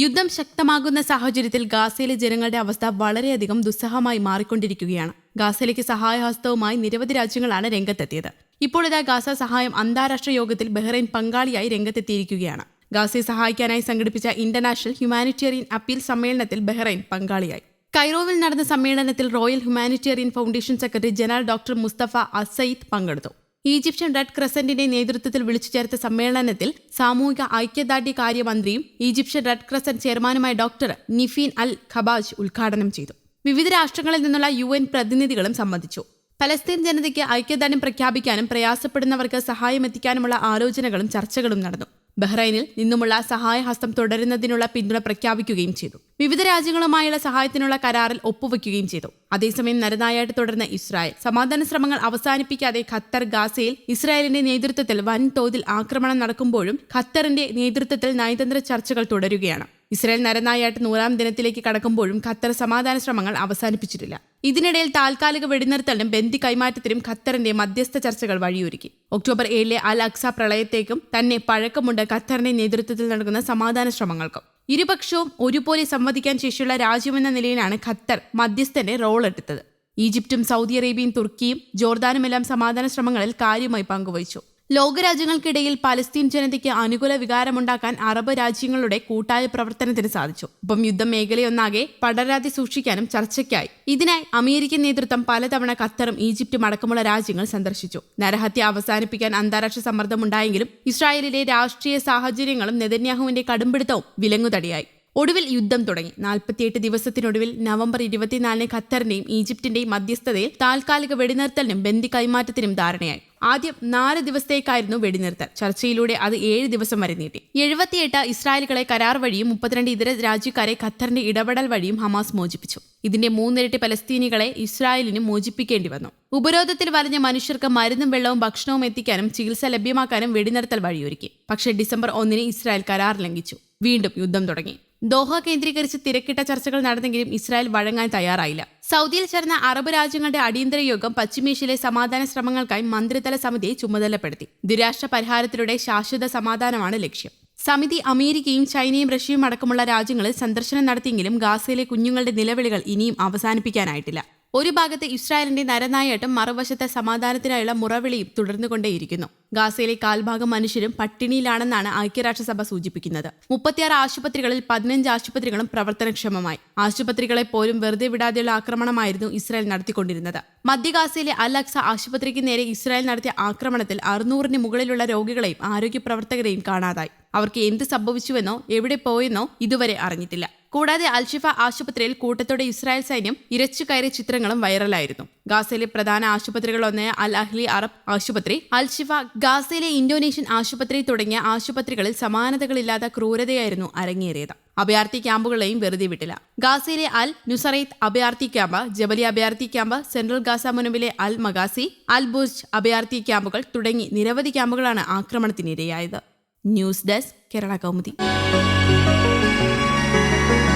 യുദ്ധം ശക്തമാകുന്ന സാഹചര്യത്തിൽ ഗാസയിലെ ജനങ്ങളുടെ അവസ്ഥ വളരെയധികം ദുസ്സഹമായി മാറിക്കൊണ്ടിരിക്കുകയാണ്. ഗാസയിലേക്ക് സഹായഹസ്തവുമായി നിരവധി രാജ്യങ്ങളാണ് രംഗത്തെത്തിയത്. ഇപ്പോൾ ഇതാ ഗാസ സഹായം അന്താരാഷ്ട്ര യോഗത്തിൽ ബഹ്റൈൻ പങ്കാളിയായി രംഗത്തെത്തിയിരിക്കുകയാണ്. ഗാസയെ സഹായിക്കാനായി സംഘടിപ്പിച്ച ഇന്റർനാഷണൽ ഹ്യൂമാനിറ്റേറിയൻ അപ്പീൽ സമ്മേളനത്തിൽ ബഹ്റൈൻ പങ്കാളിയായി. കൈറോവിൽ നടന്ന സമ്മേളനത്തിൽ royal humanitarian foundation secretary general doctor Mustafa അസയിദ് പങ്കെടുത്തു. ഈജിപ്ഷ്യൻ റെഡ് ക്രസന്റിന്റെ നേതൃത്വത്തിൽ വിളിച്ചു ചേർത്ത സമ്മേളനത്തിൽ സാമൂഹിക ഐക്യദാർഢ്യ കാര്യമന്ത്രിയും ഈജിപ്ഷ്യൻ റെഡ് ക്രസന്റ് ചെയർമാനുമായ ഡോക്ടർ നിഫീൻ അൽ ഖബാജ് ഉദ്ഘാടനം ചെയ്തു. വിവിധ രാഷ്ട്രങ്ങളിൽ നിന്നുള്ള യു എൻ പ്രതിനിധികളും സംബന്ധിച്ചു. പലസ്തീൻ ജനതയ്ക്ക് ഐക്യദാർഢ്യം പ്രഖ്യാപിക്കാനും പ്രയാസപ്പെടുന്നവർക്ക് സഹായമെത്തിക്കാനുമുള്ള ആലോചനകളും ചർച്ചകളും നടന്നു. ബഹ്റൈനിൽ നിന്നുമുള്ള സഹായഹസ്തം തുടരുന്നതിനുള്ള പിന്തുണ പ്രഖ്യാപിക്കുകയും ചെയ്തു. വിവിധ രാജ്യങ്ങളുമായുള്ള സഹായത്തിനുള്ള കരാറിൽ ഒപ്പുവെക്കുകയും ചെയ്തു. അതേസമയം നരനായായിട്ട് തുടർന്ന ഇസ്രായേൽ. സമാധാന ശ്രമങ്ങൾ അവസാനിപ്പിക്കാതെ ഖത്തർ ഗാസയിൽ ഇസ്രായേലിന്റെ നേതൃത്വത്തിൽ വൻതോതിൽ ആക്രമണം നടക്കുമ്പോഴും ഖത്തറിന്റെ നേതൃത്വത്തിൽ നയതന്ത്ര ചർച്ചകൾ തുടരുകയാണ്. ഇസ്രായേൽ നരനായായിട്ട് നൂറാം ദിനത്തിലേക്ക് കടക്കുമ്പോഴും ഖത്തർ സമാധാന ശ്രമങ്ങൾ അവസാനിപ്പിച്ചിട്ടില്ല. ഇതിനിടയിൽ താൽക്കാലിക വെടിനിർത്തലിനും ബന്ദി കൈമാറ്റത്തിനും ഖത്തറിന്റെ മധ്യസ്ഥ ചർച്ചകൾ വഴിയൊരുക്കി. ഒക്ടോബർ ഏഴിലെ അൽ അക്സ പ്രളയത്തേക്കും തന്നെ പഴക്കമുണ്ട് ഖത്തറിന്റെ നേതൃത്വത്തിൽ നടക്കുന്ന സമാധാന ശ്രമങ്ങൾക്കും. ഇരുപക്ഷവും ഒരുപോലെ സംവദിക്കാൻ ശേഷിയുള്ള രാജ്യമെന്ന നിലയിലാണ് ഖത്തർ മധ്യസ്ഥന്റെ റോൾ എടുത്തത്. ഈജിപ്തും സൗദി അറേബ്യയും തുർക്കിയും ജോർദാനുമെല്ലാം സമാധാന ശ്രമങ്ങളിൽ കാര്യമായി പങ്കുവഹിച്ചു. ലോകരാജ്യങ്ങൾക്കിടയിൽ പലസ്തീൻ ജനതയ്ക്ക് അനുകൂല വികാരമുണ്ടാക്കാൻ അറബ് രാജ്യങ്ങളുടെ കൂട്ടായ പ്രവർത്തനത്തിന് സാധിച്ചു. ഒപ്പം യുദ്ധം മേഖലയൊന്നാകെ പടരാതെ സൂക്ഷിക്കാനും ചർച്ചയ്ക്കായി. ഇതിനായി അമേരിക്കൻ നേതൃത്വം പലതവണ ഖത്തറും ഈജിപ്തും അടക്കമുള്ള രാജ്യങ്ങൾ സന്ദർശിച്ചു. നരഹത്യ അവസാനിപ്പിക്കാൻ അന്താരാഷ്ട്ര സമ്മർദ്ദമുണ്ടായെങ്കിലും ഇസ്രായേലിലെ രാഷ്ട്രീയ സാഹചര്യങ്ങളും നെതന്യാഹുവിന്റെ കടുംപിടുത്തവും വിലങ്ങുതടിയായി. ഒടുവിൽ യുദ്ധം തുടങ്ങി. നാൽപ്പത്തിയെട്ട് ദിവസത്തിനൊടുവിൽ നവംബർ ഇരുപത്തിനാലിന് ഖത്തറിന്റെയും ഈജിപ്തിന്റെയും മധ്യസ്ഥതയിൽ താൽക്കാലിക വെടിനിർത്തലിനും ബന്ദി കൈമാറ്റത്തിനും ധാരണയായി. ആദ്യം നാല് ദിവസത്തേക്കായിരുന്നു വെടിനിർത്തൽ. ചർച്ചയിലൂടെ അത് ഏഴ് ദിവസം വരെ നീട്ടി. എഴുപത്തിയെട്ട് ഇസ്രായേലുകളെ കരാർ വഴിയും മുപ്പത്തിരണ്ട് ഇതര രാജ്യക്കാരെ ഖത്തറിന്റെ ഇടപെടൽ വഴിയും ഹമാസ് മോചിപ്പിച്ചു. ഇതിന്റെ മൂന്നിരട്ടി പലസ്തീനികളെ ഇസ്രായേലിന് മോചിപ്പിക്കേണ്ടി വന്നു. ഉപരോധത്തിൽ വലഞ്ഞ മനുഷ്യർക്ക് മരുന്നും വെള്ളവും ഭക്ഷണവും എത്തിക്കാനും ചികിത്സ ലഭ്യമാക്കാനും വെടിനിർത്തൽ വഴിയൊരുക്കി. പക്ഷേ ഡിസംബർ ഒന്നിന് ഇസ്രായേൽ കരാർ ലംഘിച്ചു. വീണ്ടും യുദ്ധം തുടങ്ങി. ദോഹ കേന്ദ്രീകരിച്ച് തിരക്കിട്ട ചർച്ചകൾ നടന്നെങ്കിലും ഇസ്രായേൽ വഴങ്ങാൻ തയ്യാറായില്ല. സൗദിയിൽ ചേർന്ന അറബ് രാജ്യങ്ങളുടെ അടിയന്തര യോഗം പശ്ചിമേഷ്യയിലെ സമാധാന ശ്രമങ്ങൾക്കായി മന്ത്രിതല സമിതിയെ ചുമതലപ്പെടുത്തി. ദുരാഷ്ട്ര പരിഹാരത്തിലൂടെ ശാശ്വത സമാധാനമാണ് ലക്ഷ്യം. സമിതി അമേരിക്കയും ചൈനയും റഷ്യയും അടക്കമുള്ള രാജ്യങ്ങളിൽ സന്ദർശനം നടത്തിയെങ്കിലും ഗാസയിലെ കുഞ്ഞുങ്ങളുടെ നിലവിളികൾ ഇനിയും അവസാനിപ്പിക്കാനായിട്ടില്ല. ഒരു ഭാഗത്ത് ഇസ്രായേലിന്റെ നരനായാട്ടും മറുവശത്തെ സമാധാനത്തിനായുള്ള മുറവിളിയും തുടർന്നുകൊണ്ടേയിരിക്കുന്നു. ഗാസയിലെ കാൽഭാഗം മനുഷ്യരും പട്ടിണിയിലാണെന്നാണ് ഐക്യരാഷ്ട്രസഭ സൂചിപ്പിക്കുന്നത്. മുപ്പത്തിയാറ് ആശുപത്രികളിൽ പതിനഞ്ച് ആശുപത്രികളും പ്രവർത്തനക്ഷമമായി. ആശുപത്രികളെ പോലും വെറുതെ വിടാതെയുള്ള ആക്രമണമായിരുന്നു ഇസ്രായേൽ നടത്തിക്കൊണ്ടിരുന്നത്. മധ്യഗാസയിലെ അൽ അക്സ ആശുപത്രിക്ക് നേരെ ഇസ്രായേൽ നടത്തിയ ആക്രമണത്തിൽ അറുന്നൂറിന് മുകളിലുള്ള രോഗികളെയും ആരോഗ്യ പ്രവർത്തകരെയും കാണാതായി. അവർക്ക് എന്ത് സംഭവിച്ചുവെന്നോ എവിടെ പോയെന്നോ ഇതുവരെ അറിഞ്ഞിട്ടില്ല. കൂടാതെ അൽഷിഫ ആശുപത്രിയിൽ കൂട്ടത്തോടെ ഇസ്രായേൽ സൈന്യം ഇരച്ചു കയറിയ ചിത്രങ്ങളും വൈറലായിരുന്നു. ഗാസയിലെ പ്രധാന ആശുപത്രികളൊന്നായ അൽ അഹ്ലി അറബ് ആശുപത്രി. അൽഷിഫ ഗാസയിലെ ഇന്തോനേഷ്യൻ ആശുപത്രി തുടങ്ങിയ ആശുപത്രികളിൽ സമാനതകളില്ലാത്ത ക്രൂരതയായിരുന്നു അരങ്ങേറിയത്. അഭയാർത്ഥി ക്യാമ്പുകളെയും വെറുതെ വിട്ടില്ല. ഗാസയിലെ അൽ നുസറൈത്ത് അഭയാർത്ഥി ക്യാമ്പ് ജബലി അഭയാർത്ഥി ക്യാമ്പ് സെൻട്രൽ ഗാസ മുനമ്പിലെ അൽ മഗാസി അൽ ബുജ് അഭയാർത്ഥി ക്യാമ്പുകൾ തുടങ്ങി നിരവധി ക്യാമ്പുകളാണ് ആക്രമണത്തിനിരയായത്. News desk Kerala Kaumudi. thank you